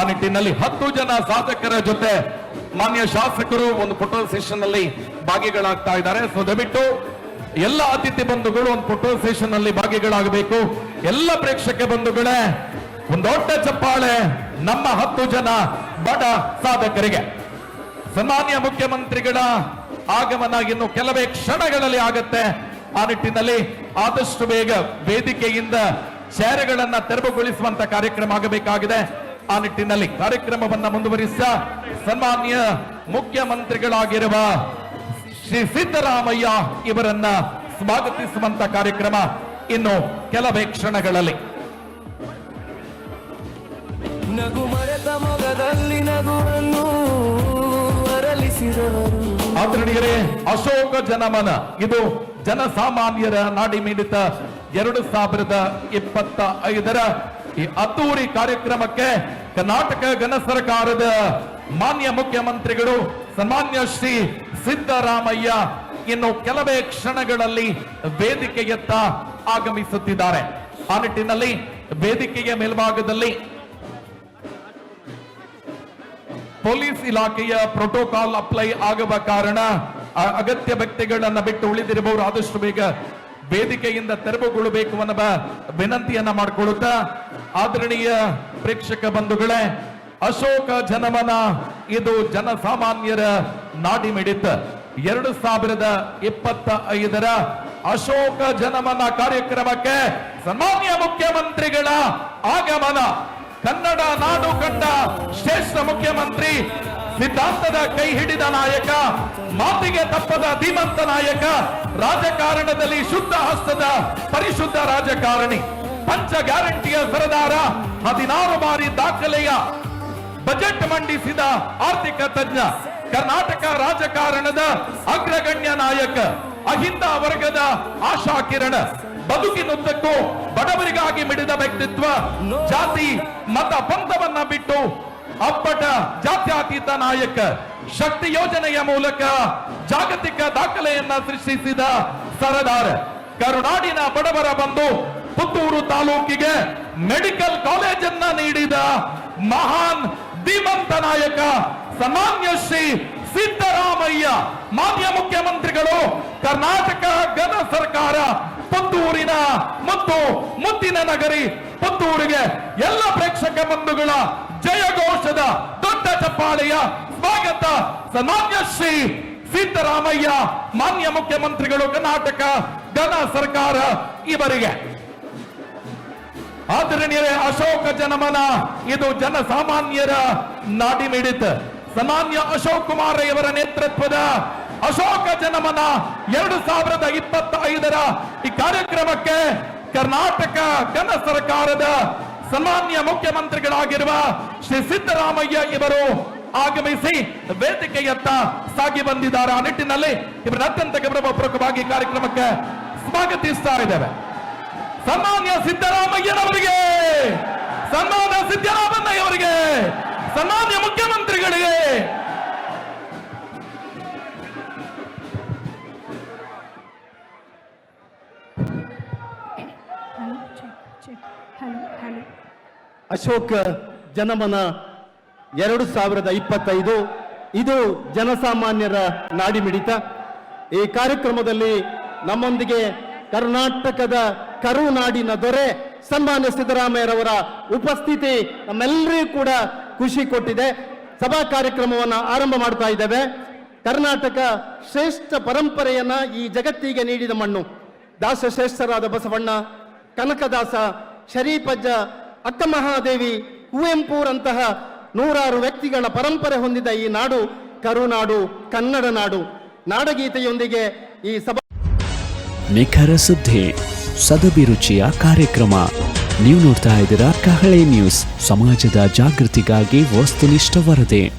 ಆ ನಿಟ್ಟಿನಲ್ಲಿ ಹತ್ತು ಜನ ಸಾಧಕರ ಜೊತೆ ಮಾನ್ಯ ಶಾಸಕರು ಒಂದು ಫೋಟೋ ಸೆಷನ್ ಅಲ್ಲಿ ಭಾಗಿಗಳಾಗ್ತಾ ಇದ್ದಾರೆ. ಸೊ ದಯವಿಟ್ಟು ಎಲ್ಲ ಅತಿಥಿ ಬಂಧುಗಳು ಒಂದು ಫೋಟೋ ಸೆಷನ್ ಅಲ್ಲಿ ಭಾಗಿಗಳಾಗಬೇಕು. ಎಲ್ಲ ಪ್ರೇಕ್ಷಕ ಬಂಧುಗಳೇ, ಒಂದು ದೊಡ್ಡ ಚಪ್ಪಾಳೆ ನಮ್ಮ ಹತ್ತು ಜನ ಬಡ ಸಾಧಕರಿಗೆ. ಸನ್ಮಾನ್ಯ ಮುಖ್ಯಮಂತ್ರಿಗಳ ಆಗಮನ ಇನ್ನು ಕೆಲವೇ ಕ್ಷಣಗಳಲ್ಲಿ ಆಗತ್ತೆ. ಆ ನಿಟ್ಟಿನಲ್ಲಿ ಆದಷ್ಟು ಬೇಗ ವೇದಿಕೆಯಿಂದ ಚೇರೆಗಳನ್ನ ತೆರವುಗೊಳಿಸುವಂತ ಕಾರ್ಯಕ್ರಮ ಆಗಬೇಕಾಗಿದೆ. ಆ ನಿಟ್ಟಿನಲ್ಲಿ ಕಾರ್ಯಕ್ರಮವನ್ನ ಮುಂದುವರಿಸ ಸನ್ಮಾನ್ಯ ಮುಖ್ಯಮಂತ್ರಿಗಳಾಗಿರುವ ಶ್ರೀ ಸಿದ್ದರಾಮಯ್ಯ ಇವರನ್ನ ಸ್ವಾಗತಿಸುವಂತ ಕಾರ್ಯಕ್ರಮ ಇನ್ನು ಕೆಲವೇ ಕ್ಷಣಗಳಲ್ಲಿ. ನಗು ಮರೆತ ಮೊಗದಲ್ಲಿ ನಗುವನ್ನು ಅರಳಿಸಿದವರು. ಅಶೋಕ ಜನಮನ. ಇದು ಜನಸಾಮಾನ್ಯರ ನಾಡಿ ಮೀಡಿತ ಎರಡು ಸಾವಿರದ ಇಪ್ಪತ್ತ ಐದರ ಈ ಅದ್ದೂರಿ ಕಾರ್ಯಕ್ರಮಕ್ಕೆ ಕರ್ನಾಟಕ ಘನ ಸರ್ಕಾರದ ಮಾನ್ಯ ಮುಖ್ಯಮಂತ್ರಿಗಳು ಸನ್ಮಾನ್ಯ ಶ್ರೀ ಸಿದ್ದರಾಮಯ್ಯ ಇನ್ನು ಕೆಲವೇ ಕ್ಷಣಗಳಲ್ಲಿ ವೇದಿಕೆಯತ್ತ ಆಗಮಿಸುತ್ತಿದ್ದಾರೆ. ಆ ನಿಟ್ಟಿನಲ್ಲಿ ವೇದಿಕೆಯ ಮೇಲ್ಭಾಗದಲ್ಲಿ ಪೊಲೀಸ್ ಇಲಾಖೆಯ ಪ್ರೋಟೋಕಾಲ್ ಅಪ್ಲೈ ಆಗುವ ಕಾರಣ ಅಗತ್ಯ ವ್ಯಕ್ತಿಗಳನ್ನ ಬಿಟ್ಟು ಉಳಿದಿರಬಹುದು ಆದಷ್ಟು ಬೇಗ ವೇದಿಕೆಯಿಂದ ತೆರವುಗೊಳ್ಳಬೇಕು ಅನ್ನುವ ವಿನಂತಿಯನ್ನ ಮಾಡಿಕೊಳ್ಳುತ್ತಾ, ಆದರಣೀಯ ಪ್ರೇಕ್ಷಕ ಬಂಧುಗಳೇ, ಅಶೋಕ ಜನಮನ ಇದು ಜನಸಾಮಾನ್ಯರ ನಾಡಿ ಮಿಡಿತ ಎರಡು ಸಾವಿರದ ಇಪ್ಪತ್ತ ಐದರ ಅಶೋಕ ಜನಮನ ಕಾರ್ಯಕ್ರಮಕ್ಕೆ ಸನ್ಮಾನ್ಯ ಮುಖ್ಯಮಂತ್ರಿಗಳ ಆಗಮನ. ಕನ್ನಡ ನಾಡು ಕಂಡ ಶ್ರೇಷ್ಠ ಮುಖ್ಯಮಂತ್ರಿ ಸಿದ್ಧಾಂತದ ಕೈ ಹಿಡಿದ ನಾಯಕ, ಮಾತಿಗೆ ತಪ್ಪದ ಧೀಮಂತ ನಾಯಕ, ರಾಜಕಾರಣದಲ್ಲಿ ಶುದ್ಧ ಹಸ್ತದ ಪರಿಶುದ್ಧ ರಾಜಕಾರಣಿ, ಪಂಚ ಗ್ಯಾರಂಟಿಯ ಸರದಾರ, ಹದಿನಾರು ಬಾರಿ ದಾಖಲೆಯ ಬಜೆಟ್ ಮಂಡಿಸಿದ ಆರ್ಥಿಕ ತಜ್ಞ, ಕರ್ನಾಟಕ ರಾಜಕಾರಣದ ಅಗ್ರಗಣ್ಯ ನಾಯಕ, ಅಹಿಂದ ವರ್ಗದ ಆಶಾ ಕಿರಣ ಬದುಕಿನುದ್ದಕ್ಕೂ ಬಡವರಿಗಾಗಿ ಮಿಡಿದ ವ್ಯಕ್ತಿತ್ವ, ಜಾತಿ, ಮತ, ಪಂಥವನ್ನ ಬಿಟ್ಟು ಅಪ್ಪಟ ಜಾತ್ಯತೀತ ನಾಯಕ ಶಕ್ತಿ ಯೋಜನೆಯ ಮೂಲಕ ಜಾಗತಿಕ ದಾಖಲೆಯನ್ನ ಸೃಷ್ಟಿಸಿದ ಸರದಾರ ಕರುನಾಡಿನ ಬಡವರ ಬಂದು ಪುತ್ತೂರು ತಾಲೂಕಿಗೆ ಮೆಡಿಕಲ್ ಕಾಲೇಜನ್ನ ನೀಡಿದ ಮಹಾನ್ ಧೀಮಂತ ನಾಯಕ ಸಾಮಾನ್ಯ ಶ್ರೀ ಸಿದ್ದರಾಮಯ್ಯ. ಮಾನ್ಯ ಮುಖ್ಯಮಂತ್ರಿಗಳು, ಕರ್ನಾಟಕ ಘನ ಸರ್ಕಾರ ಪುತ್ತೂರಿನ ಮತ್ತು ಮುತ್ತಿನ ನಗರಿ ಪುತ್ತೂರಿಗೆ ಎಲ್ಲ ಪ್ರೇಕ್ಷಕ ಬಂಧುಗಳ ಜಯಘೋಷದ ದೊಡ್ಡ ಚಪ್ಪಾಳೆಯ ಸ್ವಾಗತ. ಸನ್ಮಾನ್ಯ ಶ್ರೀ ಸಿದ್ದರಾಮಯ್ಯ ಮಾನ್ಯ ಮುಖ್ಯಮಂತ್ರಿಗಳು, ಕರ್ನಾಟಕ ಘನ ಸರ್ಕಾರ ಇವರಿಗೆ. ಆದರಣೀಯರೇ ಅಶೋಕ ಜನಮನ, ಇದು ಜನಸಾಮಾನ್ಯರ ನಾಡಿ ಮಿಡಿತ. ಸನ್ಮಾನ್ಯ ಅಶೋಕ್ ಕುಮಾರ್ ಇವರ ನೇತೃತ್ವದ ಅಶೋಕ ಜನಮನ ಎರಡು ಸಾವಿರದ ಇಪ್ಪತ್ತ ಐದರ ಈ ಕಾರ್ಯಕ್ರಮಕ್ಕೆ ಕರ್ನಾಟಕ ಘನ ಸರ್ಕಾರದ ಸನ್ಮಾನ್ಯ ಮುಖ್ಯಮಂತ್ರಿಗಳಾಗಿರುವ ಶ್ರೀ ಸಿದ್ದರಾಮಯ್ಯ ಇವರು ಆಗಮಿಸಿ ವೇದಿಕೆಯತ್ತ ಸಾಗಿ ಬಂದಿದ್ದಾರೆ. ಆ ನಿಟ್ಟಿನಲ್ಲಿ ಇವರ ಅತ್ಯಂತ ಗೌರವಪೂರ್ವಕವಾಗಿ ಕಾರ್ಯಕ್ರಮಕ್ಕೆ ಸ್ವಾಗತಿಸ್ತಾ ಇದ್ದೇವೆ ಸನ್ಮಾನ್ಯ ಸಿದ್ದರಾಮಯ್ಯನವರಿಗೆ, ಸನ್ಮಾನ್ಯ ಸಿದ್ದರಾಮಯ್ಯವರಿಗೆ, ಸನ್ಮಾನ್ಯ ಮುಖ್ಯಮಂತ್ರಿಗಳಿಗೆ ಅಶೋಕ ಜನಮನ ಎರಡು ಸಾವಿರದ ಇಪ್ಪತ್ತೈದು. ಇದು ಜನಸಾಮಾನ್ಯರ ನಾಡಿಮಿಡಿತ. ಈ ಕಾರ್ಯಕ್ರಮದಲ್ಲಿ ನಮ್ಮೊಂದಿಗೆ ಕರ್ನಾಟಕದ ಕರುನಾಡಿನ ದೊರೆ ಸನ್ಮಾನ್ಯ ಸಿದ್ದರಾಮಯ್ಯರವರ ಉಪಸ್ಥಿತಿ ನಮ್ಮೆಲ್ಲರಿಗೂ ಕೂಡ ಖುಷಿ ಕೊಟ್ಟಿದೆ. ಸಭಾ ಕಾರ್ಯಕ್ರಮವನ್ನು ಆರಂಭ ಮಾಡ್ತಾ ಇದ್ದೇವೆ. ಕರ್ನಾಟಕ ಶ್ರೇಷ್ಠ ಪರಂಪರೆಯನ್ನ ಈ ಜಗತ್ತಿಗೆ ನೀಡಿದ ಮಣ್ಣು. ದಾಸಶ್ರೇಷ್ಠರಾದ ಬಸವಣ್ಣ ಕನಕದಾಸ, ಶರೀಪಜ್ಜ, ಅಕ್ಕಮಹಾದೇವಿ, ಕುವೆಂಪುರಂತಹ ನೂರಾರು ವ್ಯಕ್ತಿಗಳ ಪರಂಪರೆ ಹೊಂದಿದ ಈ ನಾಡು ಕರುನಾಡು, ಕನ್ನಡ ನಾಡು. ನಾಡಗೀತೆಯೊಂದಿಗೆ ಈ ಸಭಾ ನಿಖರ ಸುದ್ದಿ, ಸದಭಿರುಚಿಯ ಕಾರ್ಯಕ್ರಮ. ನೀವು ನೋಡ್ತಾ ಇದ್ದೀರಾ ಕಹಳೆ ನ್ಯೂಸ್, ಸಮಾಜದ ಜಾಗೃತಿಗಾಗಿ ವಸ್ತುನಿಷ್ಠ ವರದಿ.